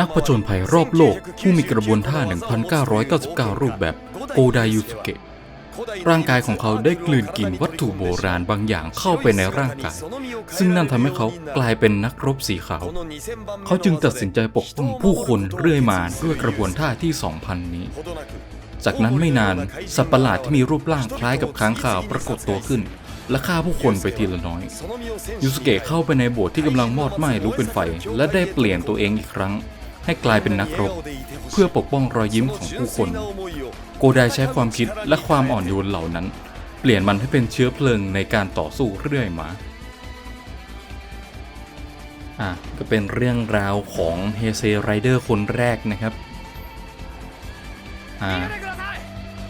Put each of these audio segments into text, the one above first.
นักผจญภัยรอบโลกผู้มีกระบวนท่า 1,999 รูปแบบโกไดยุสเกะร่างกายของเขาได้กลืนกินวัตถุโบราณบางอย่างเข้าไปในร่างกาย ซึ่งนั่นทำให้เขากลายเป็นนักรบสีขาว เขาจึงตัดสินใจปกป้องผู้คนเรื่อยมาด้วยกระบวนท่าที่ 2,000 นี้ จากนั้นไม่นานสัตว์ประหลาดที่มีรูปร่างคล้ายกับค้างคาวปรากฏตัวขึ้น และฆ่าผู้คนไปทีละน้อย ยูสเกะเข้าไปในโบสถ์ที่กำลังมอดไหม้ลุกเป็นไฟ และได้เปลี่ยนตัวเองอีกครั้ง ให้กลายเป็นนักรบ เพื่อปกป้องรอยยิ้มของผู้คน โกไดใช้ความคิดและความอ่อนโยนเหล่านั้น เปลี่ยนมันให้เป็นเชื้อเพลิงในการต่อสู้เรื่อยมาอะก็เป็นเรื่องราวของเฮเซไรเดอร์คนแรกนะครับอ่า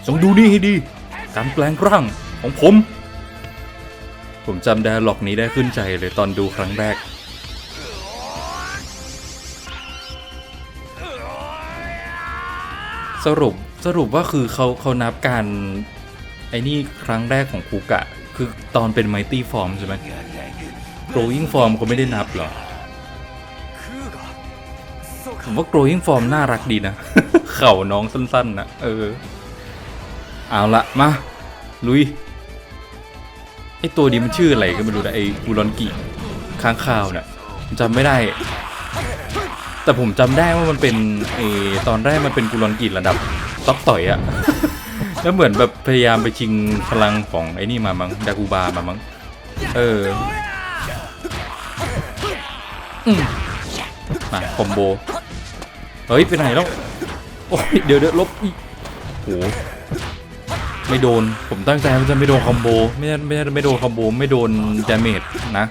จงดูนี่ให้ดี การแปลงร่างของผม ผมจำไดอะล็อกนี้ได้ขึ้นใจเลยตอนดูครั้งแรก สรุปสรุปว่าคือเขาเขานับการ ไอ้นี่ครั้งแรกของคูกะ คือตอนเป็นไมตี้ฟอร์มใช่ไหม growing form เขาไม่ได้นับหรอผมว่า growing form น่ารักดีนะ เข่าน้องสั้นๆนะเออ เอาละมา ลุย ไอตัวนี้มันชื่ออะไรก็ไม่รู้นะไอกูรอนกิค้างคาวเนี่ยจำไม่ได้ แต่ผมจำได้ว่ามันเป็นไอตอนแรกมันเป็นกูรอนกิระดับต๊อกต่อยอะแล้วเหมือนแบบพยายามไปชิงพลังของไอ้นี่มามั้งดากูบามามั้งเออืมาคอมโบ เฮ้ย ไปไหนแล้ว โอ้ย เดี๋ยวเดี๋ยวลบอีโห ไม่โดน ผมตั้งใจว่าจะไม่โดนคอมโบ ไม่ได้ไม่ได้ไม่โดนคอมโบ ไม่โดนดาเมจนะ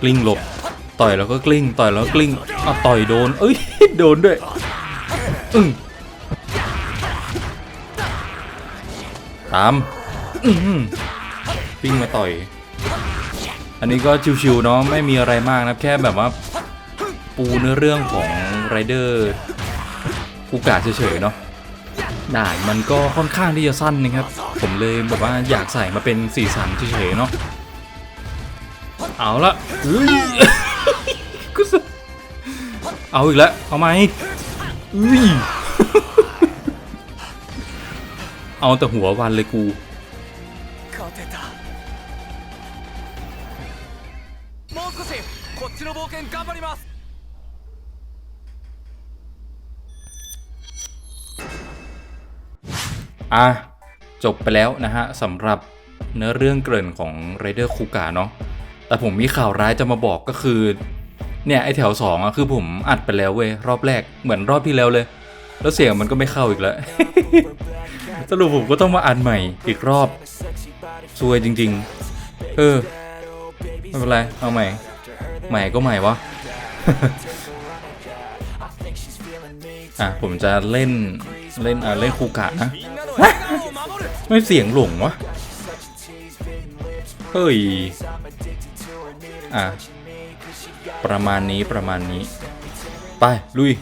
กลิ้งหลบ ต่อยแล้วก็กลิ้ง ต่อยแล้วก็กลิ้งอะต่อยโดน เอ้ย โดนด้วย อึ้งตามปิ้งมาต่อย อันนี้ก็ชิวๆเนาะ ไม่มีอะไรมากนะ แค่แบบว่า ปูเนื้อเรื่องของไรเดอร์กูกาเฉยๆเนาะ ด่านมันก็ค่อนข้างที่จะสั้นนะครับ ผมเลยแบบว่าอยากใส่มาเป็นสีสันเฉยๆเนาะเอาละเฮ้ยกูสเอาอีกแล้วเอาไหมอุ้ยเอาแต่หัววันเลยกู อะจบไปแล้วนะฮะสำหรับเนื้อเรื่องเกริ่นของไรเดอร์คูกาเนาะแต่ผมมีข่าวร้ายจะมาบอกก็คือ เนี่ยไอแถวสองอะคือผมอัดไปแล้วเว้ยรอบแรกเหมือนรอบที่แล้วเลย แล้วเสียงมันก็ไม่เข้าอีกแล้ว สรุปผมก็ต้องมาอัดใหม่อีกรอบซวยจริง ๆ เออไม่เป็นไรเอาใหม่ ใหม่ก็ใหม่วะอะผมจะเล่นเล่นอะเล่นคูกะนะ ฮะไม่เสียงหลงวะ เฮ้ย อะ ประมาณนี้ประมาณนี้ ไป ลุย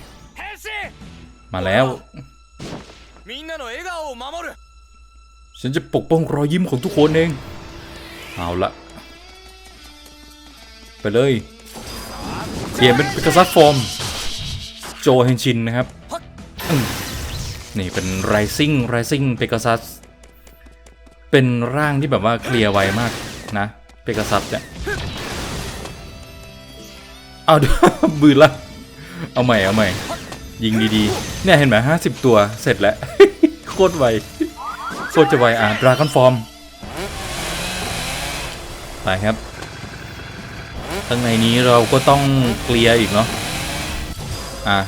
มาแล้ว ฉันจะปกป้องรอยยิ้มของทุกคนเอง เอาละ ไปเลย เปลี่ยนเป็นปิกัสซัสฟอร์ม โจเฮนชินนะครับ นี่เป็น Rising Rising เปก a ซัสเป็นร่างที่แบบว่าเคลียร์ไวมากนะเปก a ซัสเนี่ยเอาบืนละเอาใหม่เอาใหม่ ยิงดีๆ เนี่ยเห็นไหมห้าสิบตัวเสร็จแล้ว โคตรไว โคตรจะไวอะดราก้อนฟอร์ม ไปครับข้างในนี้เราก็ต้องเคลียร์อีกเนาะอะ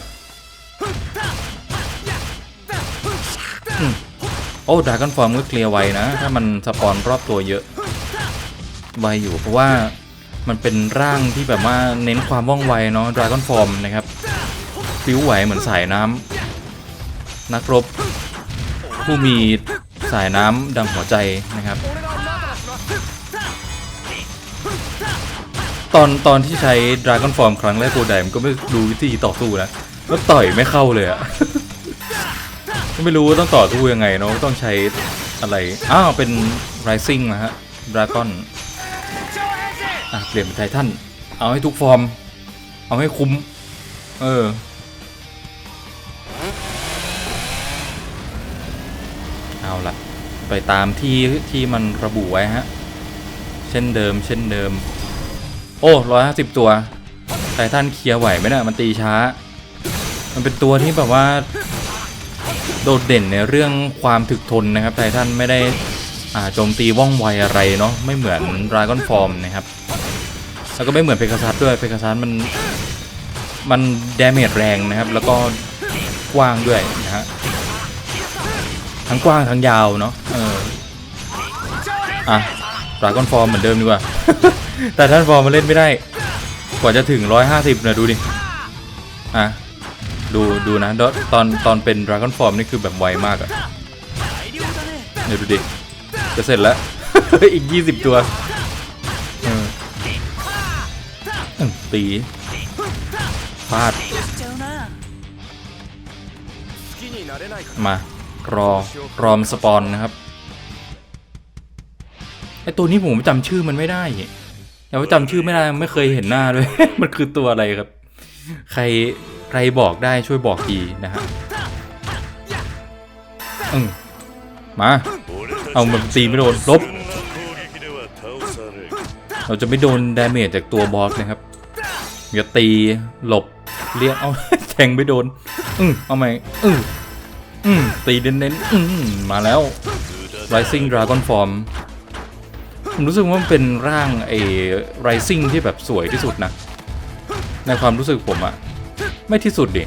โอ้ดราก้อนฟอร์มก็เคลียร์ไวนะ ถ้ามันสปอนรอบตัวเยอะไวอยู่เพราะว่ามันเป็นร่างที่แบบว่าเน้นความว่องไวเนาะดราก้อนฟอร์มนะครับฟิวไหวเหมือนสายน้ำนักรบ ผู้มีสายน้ำดังหัวใจนะครับ ตอนตอนที่ใช้ Dragon Form ครั้งแรกโกไดมันก็ไม่รู้วิธีต่อสู้นะแล้วต่อยไม่เข้าเลยอะ ไม่รู้ต้องต่อทู้ยังไงเนาะต้องใช้อะไร อ้าว เป็น rising นะฮะดราก้อนอะเปลี่ยนเป็นไททัน เอาให้ทุกฟอร์ม เอาให้คุ้ม เออ เอาละไปตามที่ที่มันระบุไว้ฮะ เช่นเดิม เช่นเดิม โอ้ร้อยห้าสิบตัวไททันเคลียร์ไหวไหมนะ่ะมันตีช้า มันเป็นตัวที่แบบว่า โดดเด่นในเรื่องความถึกทนนะครับไททันไม่ได้โจมตีว่องไวอะไรเนาะไม่เหมือนดราก้อนฟอร์มนะครับ แล้วก็ไม่เหมือนเพกาซัสด้วยเพกาซัสมันมันดาเมจแรงนะครับ แล้วก็กว้างด้วยนะฮะทั้งกว้างทั้งยาวเนาะเอออะดราก้อนฟอร์มเหมือนเดิมดีกว่าแต่ท่านฟอร์มมันเล่นไม่ได้ กว่าจะถึง 150นะดูดิอะ ดูดูนะตอนตอนเป็นดราก้อนฟอร์มนี่คือแบบไวมากอะเดี๋ยดูดิ จะเสร็จแล้ว อีก 20 ตัวตีฟาด มารอรอมสปอนนะครับ ไอตัวนี้ผมจำชื่อมันไม่ได้ยังจำชื่อไม่ได้ ไม่เคยเห็นหน้าด้วย มันคือตัวอะไรครับ ใครใครบอกได้ช่วยบอกทีนะฮะอืมมา เอามันตีไม่โดนลบ เราจะไม่โดนดาเมจจากตัวบอสนะครับอย่าตีหลบเรียกเอาแทงไม่โดน อืมเอาไหมอืมอืมตีเน้นๆอืมมาแล้ว Rising Dragon Form ผมรู้สึกว่ามันเป็นร่างไอ้ Rising ที่แบบสวยที่สุดนะ ในความรู้สึกผมอะไม่ที่สุดดิ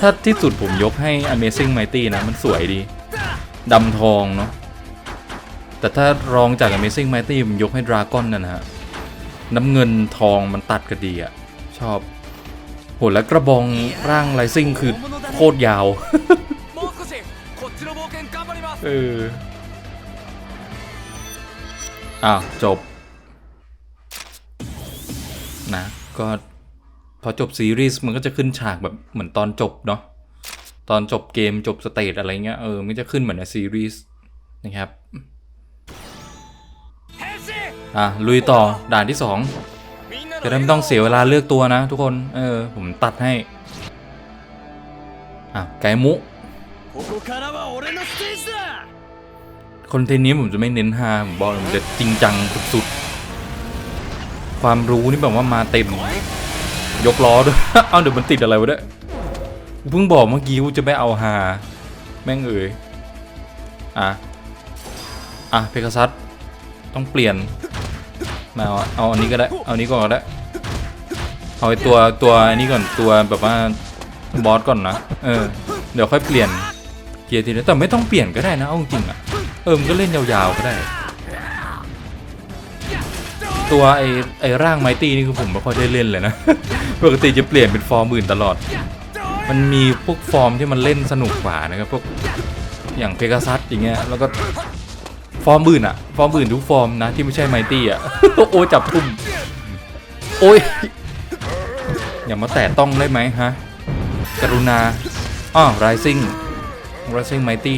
ถ้าที่สุดผมยกให้ Amazing Mighty นะ มันสวยดีดำทองเนาะแต่ถ้ารองจาก Amazing Mighty ผมยกให้ Dragon นั่นนะฮะน้ำเงินทองมันตัดกันดีอะชอบโหและกระบองร่างไรซิ่งคือโคตรยาว เอออะจบ นะ ก็ พอจบซีรีส์มันก็จะขึ้นฉากแบบเหมือนตอนจบเนาะตอนจบเกมจบสเตจอะไรเงี้ยเออมันจะขึ้นเหมือนในซีรีส์นะครับอะลุยต่อด่านที่สองจะได้ไม่ต้องเสียเวลาเลือกตัวนะ ทุกคนเออผมตัดให้อะไกมุคอนเทนต์นี้ผมจะไม่เน้นฮาผมบอกผมจะจริงจังสุดๆความรู้นี่แบบว่ามาเต็ม ยกล้อด้วย เอาเดี๋ยวมันติดอะไรวะเนี่ยกูเพิ่งบอกเมื่อกี้กูจะไม่เอาฮาแม่งเอ๋ยอะ อะ เพกาซัสต้องเปลี่ยนมาเอาเอาอันนี้ก็ได้ เอาอันนี้ก่อนก็ได้ เอาไอตัวตัวอันนี้ก่อนตัวแบบว่าบอสก่อนนะ เออ เดี๋ยวค่อยเปลี่ยนเกียร์ทีเดียวแต่ไม่ต้องเปลี่ยนก็ได้นะ เอาจริงอะ เออมันก็เล่นยาวๆก็ได้ ตัวไอ้ไอ้ร่างไมตี้นี่คือผมไม่ค่อยได้เล่นเลยนะ ปกติจะเปลี่ยนเป็นฟอร์มอื่นตลอด มันมีพวกฟอร์มที่มันเล่นสนุกกว่านะครับพวกอย่างเพกาซัสอย่างเงี้ยแล้วก็ฟอร์มอื่นอะฟอร์มอื่นทุกฟอร์มนะที่ไม่ใช่ไมตี้อะโอ้ยจับทุ่มโอ้ยอย่ามาแตะต้องได้ไหมฮะกรุณาอ้าว rising rising mighty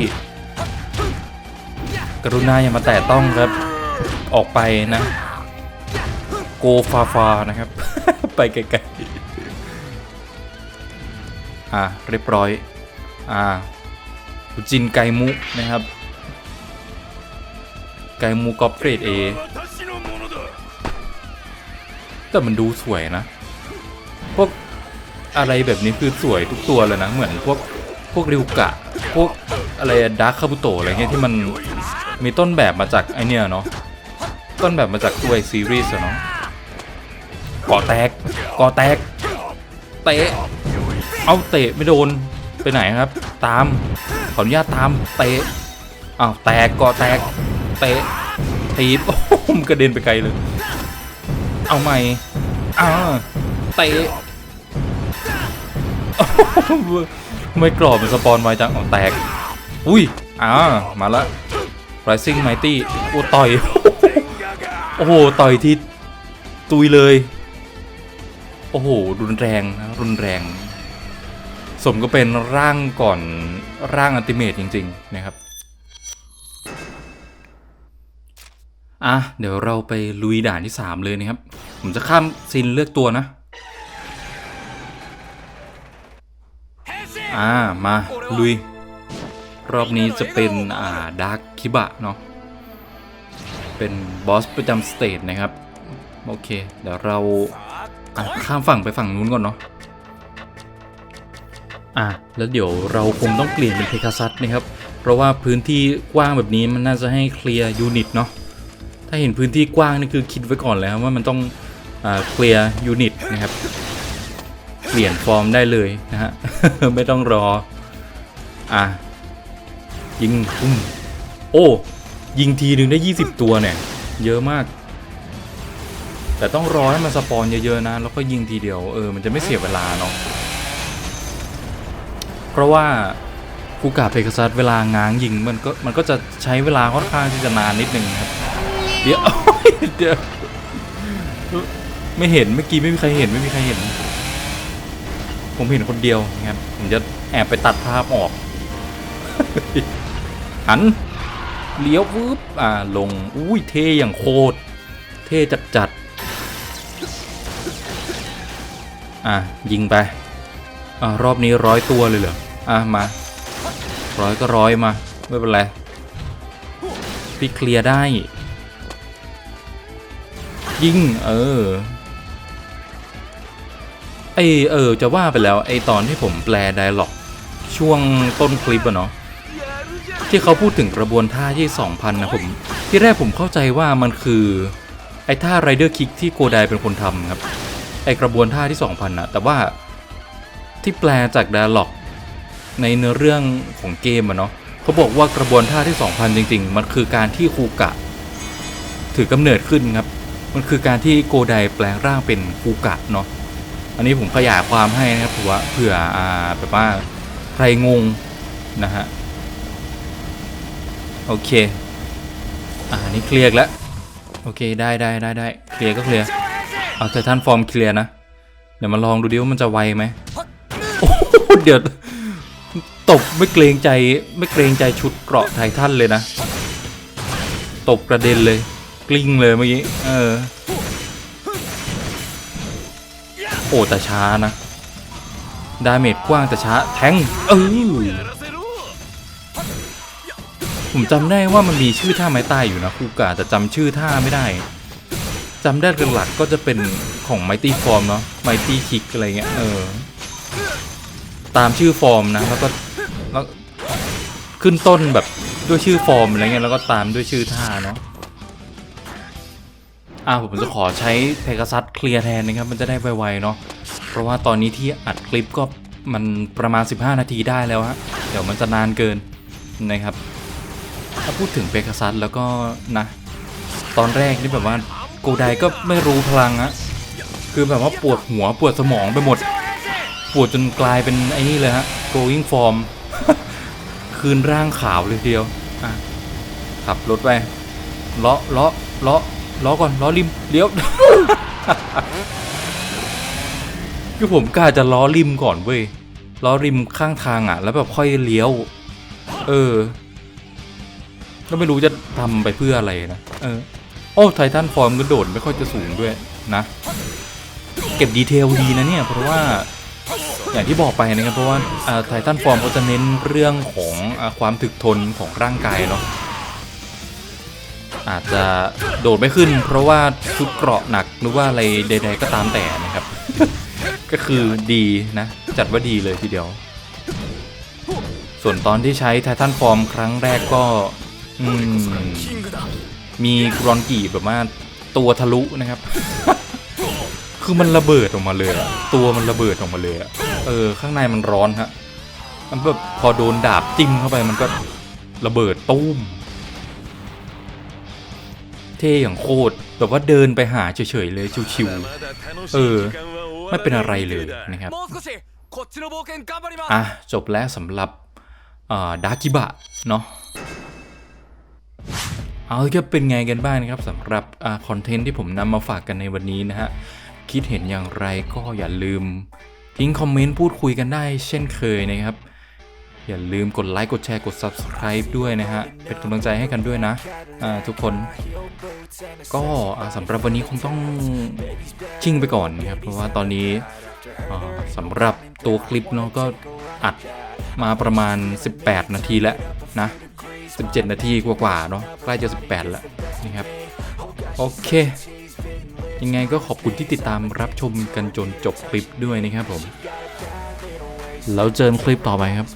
กรุณาอย่ามาแตะต้องครับออกไปนะ โกฟาฟานะครับ ไปไกลๆอะเรียบร้อย อ่าจินไกมุนะครับ ไกมุกอปเกรดเอแต่มันดูสวยนะ พวกอะไรแบบนี้คือสวยทุกตัวเลยนะ เหมือนพวกพวกริวกะ พวกอะไรดาร์คคาบุโตะอะไรเงี้ยที่มันมีต้นแบบมาจากไอเนี้ยเนาะต้นแบบมาจากตัวไอซีรีส์เนาะ ก่อแตกก่อแตก เตะ เอาเตะไม่โดน ไปไหนครับ ตาม ขออนุญาตตาม เตะ อ้าวแตกก่อแตก เตะทีบโอ้โหมันกระเด็นไปไกลเลย เอาใหม่อ่าเตะโอ้โหไม่กรอบเป็นสปอนไวจังอ๋อแตก อุ้ย อ่า มาละ Rising Mighty โอ้ต่อย โอ้โห ต่อยทีตุยเลย โอ้โห รุนแรงนะรุนแรง สมก็เป็นร่างก่อนร่างอันติเมตจริง ๆ นะครับ อะ เดี๋ยวเราไปลุยด่านที่ 3 เลยนะครับ ผมจะข้ามซินเลือกตัวนะ อ่า มา ลุย รอบนี้จะเป็น อ่าดาร์คคิบะ เนาะเป็นบอสประจำสเตจนะครับ โอเค เดี๋ยวเรา อะข้ามฝั่งไปฝั่งนู้นก่อนเนาะอะแล้วเดี๋ยวเราคงต้องเปลี่ยนเป็นเพกาซัสนะครับ เพราะว่าพื้นที่กว้างแบบนี้มันน่าจะให้เคลียร์ยูนิตเนาะถ้าเห็นพื้นที่กว้างนี่คือคิดไว้ก่อนแล้วว่ามันต้องอ่าเคลียร์ยูนิตนะครับ เปลี่ยนฟอร์มได้เลยนะฮะ ไม่ต้องรอ อะ ยิงปุ้มโอ้ ยิงทีหนึ่งได้ 20 ตัวเนี่ย เยอะมาก แต่ต้องรอให้มันสปอนเยอะๆนะ แล้วก็ยิงทีเดียวเออมันจะไม่เสียเวลาเนาะเพราะว่าคูกาเพกซัสเวลาง้างยิงมันก็มันก็จะใช้เวลาค่อนข้างที่จะนานนิดนึงครับเดี๋ยวเดี๋ยวไม่เห็นเมื่อกี้ไม่มีใครเห็นไม่มีใครเห็น ผมเห็นคนเดียวนะครับผมจะแอบไปตัดภาพออกหันเลี้ยววืบอ่าลงอุ้ยเท่อย่างโคตรเท่จัดจัด อะยิงไปอ่ารอบนี้ร้อยตัวเลยเหรออะมาร้อยก็ร้อยมาไม่เป็นไรพี่เคลียร์ได้ ยิงเออไอเออจะว่าไปแล้วไอตอนที่ผมแปลไดล็อก ช่วงต้นคลิปอะเนาะที่เขาพูดถึงกระบวนท่าที่ 2,000 นะผม ที่แรกผมเข้าใจว่ามันคือ ไอท่าไรเดอร์คิกที่โกไดเป็นคนทำครับ ไอกระบวนท่าที่ 2,000นะแต่ว่าที่แปลจากไดล็อกในเนื้อเรื่องของเกมอะเนาะเขาบอกว่ากระบวนท่าที่ 2,000 จริง ๆ มันคือการที่คูกะ ถือกำเนิดขึ้นครับ มันคือการที่โกไดแปลงร่างเป็นคูกะเนาะอันนี้ผมขยายความให้นะครับเผื่อว่าเผื่ออ่าแบบว่าใครงงนะฮะโอเคอ่านี่เคลียร์แล้วโอเคได้ได้ได้ได้เคลียร์ก็เคลียร์ เอาแต่ท่านฟอร์มเคลียร์นะ เดี๋ยวมาลองดูดิว่ามันจะไวไหมโอ้เดี๋ยวตบไม่เกรงใจไม่เกรงใจชุดเกราะไททันเลยนะ ตบกระเด็นเลย กลิ้งเลยเมื่อกี้ เออ โอ้แต่ช้านะ ดาเมจกว้างแต่ช้า แทงเออผมจำได้ว่ามันมีชื่อท่าไม้ตายอยู่นะคูกาแต่จำชื่อท่าไม่ได้ จำได้หลักๆก็จะเป็นของไมตี้ฟอร์มเนาะไมตี้คิกอะไรเงี้ยเออตามชื่อฟอร์มนะแล้วก็แล้วขึ้นต้นแบบด้วยชื่อฟอร์มอะไรเงี้ยแล้วก็ตามด้วยชื่อท่าเนาะอ่าผมจะขอใช้เพกซัสเคลียร์แทนนะครับ มันจะได้ไวๆเนาะเพราะว่าตอนนี้ที่อัดคลิปก็มันประมาณ 15 นาทีได้แล้วฮะเดี๋ยวมันจะนานเกินนะครับ ถ้าพูดถึงเ e กซัสแล้วก็นะ ตอนแรกนี่แบบว่า กไดก็ไม่รู้พลังอะคือแบบว่าปวดหัวปวดสมองไปหมด ปวดจนกลายเป็นไอ้นี่เลยฮะ growing form คืนร่างขาวเลยเดียวอะขับรถไปเลาะเลาะเลาะเลาะก่อนเลาะริมเลี้ยวคือผมกะจะล้อริมก่อนเว้ยล้อริมข้างทางอะ แล้วแบบค่อยเลี้ยว เออก็ไม่รู้จะทำไปเพื่ออะไรนะเออ โอ้ไททันฟอร์มกระโดดไม่ค่อยจะสูงด้วยนะ เก็บดีเทลดีนะเนี่ย เพราะว่าอย่างที่บอกไปนะครับเพราะว่าไททันฟอร์มเขาจะเน้นเรื่องของอความถึกทนของร่างกายเนาะอาจจะโดดไม่ขึ้น เพราะว่าชุดเกราะหนักหรือว่าอะไรใด ๆ ก็ตามแต่นะครับ ก็คือดีนะ จัดว่าดีเลยทีเดียว ส่วนตอนที่ใช้ไททันฟอร์มครั้งแรกก็อืม มีกรอนกี่แบบว่าตัวทะลุนะครับ คือมันระเบิดออกมาเลยอะตัวมันระเบิดออกมาเลยอะเออ ข้างในมันร้อนฮะมันแบบพอโดนดาบจิ้มเข้าไปมันก็ระเบิดตุ้ม เท่อย่างโคตรแบบว่าเดินไปหาเฉยๆเลยชิวๆเออ ไม่เป็นอะไรเลยนะครับอะจบแล้วสำหรับดากิบะเนาะ เอาละครับเป็นไงกันบ้างนะครับสำหรับคอนเทนต์ที่ผมนำมาฝากกันในวันนี้นะฮะ คิดเห็นอย่างไรก็อย่าลืม ทิ้งคอมเมนต์พูดคุยกันได้เช่นเคยนะครับ อย่าลืมกดไลค์กดแชร์กด Subscribe ด้วยนะฮะ เป็นกำลังใจให้กันด้วยนะทุกคน ก็สำหรับวันนี้คงต้องชิ่งไปก่อนนะครับ เพราะว่าตอนนี้สำหรับตัวคลิปเนาะก็อัดมาประมาณ 18 นาทีแล้วนะ 17 นาทีกว่าๆเนาะใกล้จะ 18 แล้วนะครับ โอเค ยังไงก็ขอบคุณที่ติดตามรับชมกันจนจบคลิปด้วยนะครับผม แล้วเจอคลิปต่อไปครับ